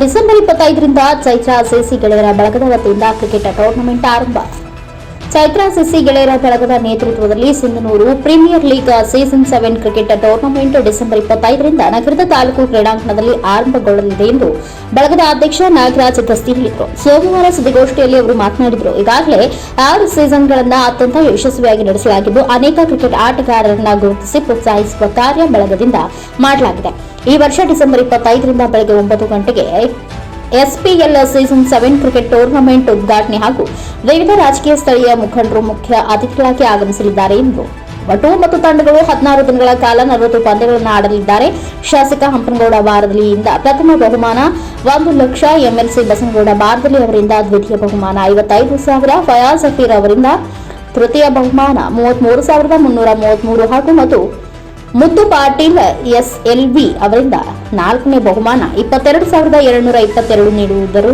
December ಇಪ್ಪತ್ತೈದರಿಂದ Chaitra CC ಗೆಳೆಯರ ಬಳಗದ ವತಿಯಿಂದ ಕ್ರಿಕೆಟ್ ಟೂರ್ನಮೆಂಟ್ ಆರಂಭ ಚೈತ್ರ ಸಿಸಿ ಗೆಳೆಯರ ಬಳಗದ ನೇತೃತ್ವದಲ್ಲಿ Sindhanur premier league season seven cricket tournament December ಇಪ್ಪತ್ತೈದರಿಂದ ನಗರದ ತಾಲೂಕು ಕ್ರೀಡಾಂಗಣದಲ್ಲಿ ಆರಂಭಗೊಳ್ಳಲಿದೆ ಎಂದು ಬಳಗದ ಅಧ್ಯಕ್ಷ ನಾಗರಾಜ್ ದಸ್ತಿ ಹೇಳಿದರು. ಸೋಮವಾರ ಸುದ್ದಿಗೋಷ್ಠಿಯಲ್ಲಿ ಅವರು ಮಾತನಾಡಿದರು. ಈಗಾಗಲೇ ಆರು ಸೀಸನ್ಗಳನ್ನು ಅತ್ಯಂತ ಯಶಸ್ವಿಯಾಗಿ ನಡೆಸಲಾಗಿದ್ದು, ಅನೇಕ ಕ್ರಿಕೆಟ್ ಆಟಗಾರರನ್ನ ಗುರುತಿಸಿ ಪ್ರೋತ್ಸಾಹಿಸುವ ಕಾರ್ಯ ಬಳಗದಿಂದ ಮಾಡಲಾಗಿದೆ. ಈ ವರ್ಷ ಡಿಸೆಂಬರ್ ಇಪ್ಪತ್ತೈದರಿಂದ ಬೆಳಗ್ಗೆ ಒಂಬತ್ತು ಗಂಟೆಗೆ SPL season seven cricket tournament ಉದ್ಘಾಟನೆ ಹಾಗೂ ವಿವಿಧ ರಾಜಕೀಯ ಸ್ಥಳೀಯ ಮುಖಂಡರು ಮುಖ್ಯ ಅತಿಥಿಗಳಾಗಿ ಆಗಮಿಸಲಿದ್ದಾರೆ ಎಂದು. ಒಟ್ಟು ಮತ್ತು ತಂಡಗಳು ಹದಿನಾರು ದಿನಗಳ ಕಾಲ ನಲವತ್ತು ಪಂದ್ಯಗಳನ್ನು ಆಡಲಿದ್ದಾರೆ. ಶಾಸಕ ಹಂಪನಗೌಡ ಬಾರದಲಿಯಿಂದ ಪ್ರಥಮ ಬಹುಮಾನ, ಒಂದು ಲಕ್ಷ ಎಂಎಲ್ಸಿ ಬಸನಗೌಡ ಬಾರದಲಿ ಅವರಿಂದ ದ್ವಿತೀಯ ಬಹುಮಾನ, ಐವತ್ತೈದು ಸಾವಿರ ಫಯಾಜ್ ಸಫೀರ್ ಅವರಿಂದ ತೃತೀಯ ಬಹುಮಾನ, ಮೂವತ್ಮೂರು ಸಾವಿರದ ಮುನ್ನೂರ ಮೂವತ್ಮೂರು ಹಾಗೂ ಮತ್ತು ಮುದ್ದು ಪಾಟೀಲ್ ವಿ ಅವರಿಂದ ನಾಲ್ಕನೇ ಬಹುಮಾನ ಇಪ್ಪತ್ತೆರಡು ಸಾವಿರದ ಏಳುನೂರ ಇಪ್ಪತ್ತೆರಡು ನೀಡುವುದರು.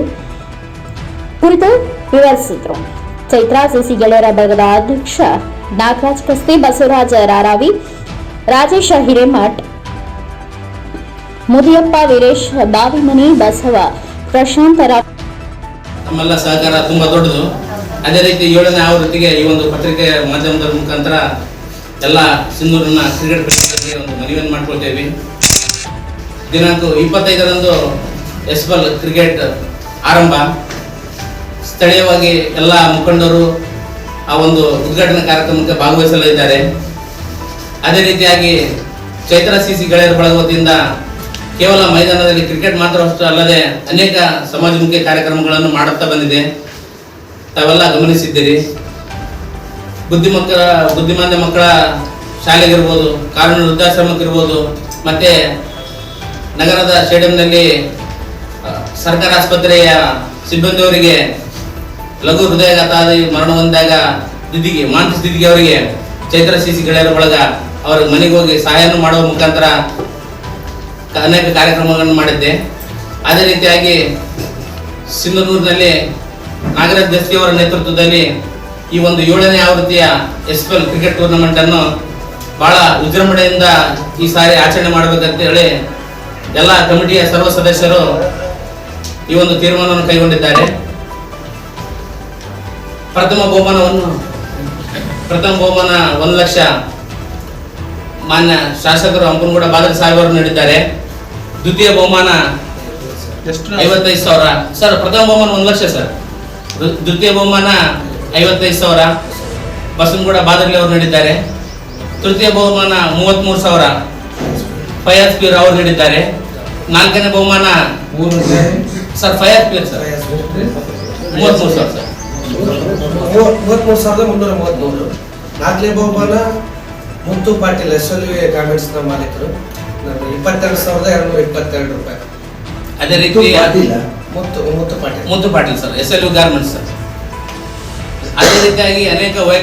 ಕುರಿತು ವಿವರಿಸಿದರು. ಚೈತ್ರಾ ಸಿಸಿ ಗೆಳೆಯರ ಬಳಗದ ಅಧ್ಯಕ್ಷ ನಾಗರಾಜ್ ಕಸ್ತಿ ಬಸವರಾಜ ರಾರಾವಿ, ರಾಜೇಶ ಹಿರೇಮಠ್, ಮುದಿಯಪ್ಪ ವೀರೇಶ್, ಬಾವಿಮನಿ ಬಸವ, ಪ್ರಶಾಂತ ನಮ್ಮೆಲ್ಲ ಸಹಕಾರ ತುಂಬಾ ದೊಡ್ಡದು. ಅದೇ ರೀತಿ ಏಳನೇ ಆವೃತ್ತಿಗೆ ಈ ಒಂದು ಪತ್ರಿಕೆ ಮಾಧ್ಯಮದ ಮುಖಾಂತರ ಎಲ್ಲ ಸಿಂಧೂರಿನ ಕ್ರಿಕೆಟ್ ಪ್ರೇಮಿಗಳಿಗೆ ಒಂದು ಮನವಿಯನ್ನು ಮಾಡ್ಕೊಳ್ತೇವೆ ದಿನಾಂಕ ಇಪ್ಪತ್ತೈದರಂದು ಎಸ್ಬಲ್ ಕ್ರಿಕೆಟ್ ಆರಂಭ. ಸ್ಥಳೀಯವಾಗಿ ಎಲ್ಲ ಮುಖಂಡರು ಆ ಒಂದು ಉದ್ಘಾಟನಾ ಕಾರ್ಯಕ್ರಮಕ್ಕೆ ಭಾಗವಹಿಸಲಿದ್ದಾರೆ. ಅದೇ ರೀತಿಯಾಗಿ ಚೈತ್ರ ಸಿ ಗೆಳೆಯರ ಬಳಗ ಕೇವಲ ಮೈದಾನದಲ್ಲಿ ಕ್ರಿಕೆಟ್ ಮಾತ್ರ ಅಷ್ಟು ಅಲ್ಲದೆ ಅನೇಕ ಸಮಾಜಮುಖಿ ಕಾರ್ಯಕ್ರಮಗಳನ್ನು ಮಾಡುತ್ತಾ ಬಂದಿದೆ. ತಾವೆಲ್ಲ ಗಮನಿಸಿದ್ದೀರಿ. ಬುದ್ಧಿ ಮಕ್ಕಳ, ಬುದ್ಧಿಮಾಂದ್ಯ ಮಕ್ಕಳ ಶಾಲೆಗಿರ್ಬೋದು, ಕಾನೂನು ವೃದ್ಧಾಶ್ರಮಕ್ಕಿರ್ಬೋದು, ಮತ್ತೆ ನಗರದ ಸ್ಟೇಡಿಯಂನಲ್ಲಿ ಸರ್ಕಾರಿ ಆಸ್ಪತ್ರೆಯ ಸಿಬ್ಬಂದಿಯವರಿಗೆ ಲಘು ಹೃದಯಘಾತ ಮರಣ ಹೊಂದಾಗ ದಿದಿಗೆ ಮಾನಸಿಕ ದಿದಿಗೆ ಅವರಿಗೆ ಚೈತ್ರ ಸಿಸಿ ಗೆಳೆಯರ ಒಳಗ ಅವರ ಮನೆಗೆ ಹೋಗಿ ಸಹಾಯ ಮಾಡುವ ಮುಖಾಂತರ ಅನೇಕ ಕಾರ್ಯಕ್ರಮಗಳನ್ನು ಮಾಡಿದ್ದೆ. ಅದೇ ರೀತಿಯಾಗಿ ಸಿಂಧನೂರಿನಲ್ಲಿ ನಾಗರಾಜ್ ದಸ್ತಿ ಅವರ ನೇತೃತ್ವದಲ್ಲಿ ಈ ಒಂದು ಏಳನೇ ಆವೃತ್ತಿಯ S P L cricket tournament ಅನ್ನು ಬಹಳ ವಿಜೃಂಭಣೆಯಿಂದ ಈ ಸಾರಿ ಆಚರಣೆ ಮಾಡಬೇಕಂತ ಹೇಳಿ ಎಲ್ಲ ಕಮಿಟಿಯ ಸರ್ವ ಸದಸ್ಯರು ಈ ಒಂದು ತೀರ್ಮಾನವನ್ನು ಕೈಗೊಂಡಿದ್ದಾರೆ. ಪ್ರಥಮ ಬಹುಮಾನವನ್ನು ಪ್ರಥಮ ಬಹುಮಾನ ಒಂದು ಲಕ್ಷ ಮಾನ್ಯ ಶಾಸಕರು ಹಂಪನಗೂಡ ಬಾದರ್ ಅವರು ನೀಡಿದ್ದಾರೆ. ದ್ವಿತೀಯ ಬಹುಮಾನ ಐವತ್ತೈದು ಸಾವಿರ. ಸರ್ ಪ್ರಥಮ ಬಹುಮಾನ ಒಂದು ಲಕ್ಷ ಸರ್. ದ್ವಿತೀಯ ಬಹುಮಾನ ಐವತ್ತೈದು ಸಾವಿರ. ಬಸವನಗೌಡ ಬಾದರ್ಲಿ ಅವರು ನೀಡಿದ್ದಾರೆ. ತೃತೀಯ ಬಹುಮಾನ ಮೂವತ್ತ್ಮೂರು ಸಾವಿರ. ಫಯಾಜ್ ಪೀರ್ ಅವರು ನೀಡಿದ್ದಾರೆ. ನಾಲ್ಕನೇ ಬಹುಮಾನ ಸರ್ ಫಯಾಜ್ ಪೀರ್ ಸರ್. ಮೂವತ್ತ್ಮೂರು ಸಾವಿರ ಸರ್. ಮೂವತ್ಮೂರು ಸಾವಿರದ ಮುನ್ನೂರ ಮೂವತ್ತ್ಮೂರು ನಾಲ್ಕನೇ ಬಹುಮಾನ Muttu Patil S L V ಗಾರ್ಮೆಂಟ್ಸ್ನ ಮಾಲೀಕರು. ಇಪ್ಪತ್ತೆರಡು ಸಾವಿರದ ಎರಡುನೂರ ಇಪ್ಪತ್ತೆರಡು ರೂಪಾಯಿ. ಅದೇ ರೀತಿ Muttu Muttu Patil. Muttu Patil sir S L U garments sir. ಅದೇ ರೀತಿಯಾಗಿ ಅನೇಕ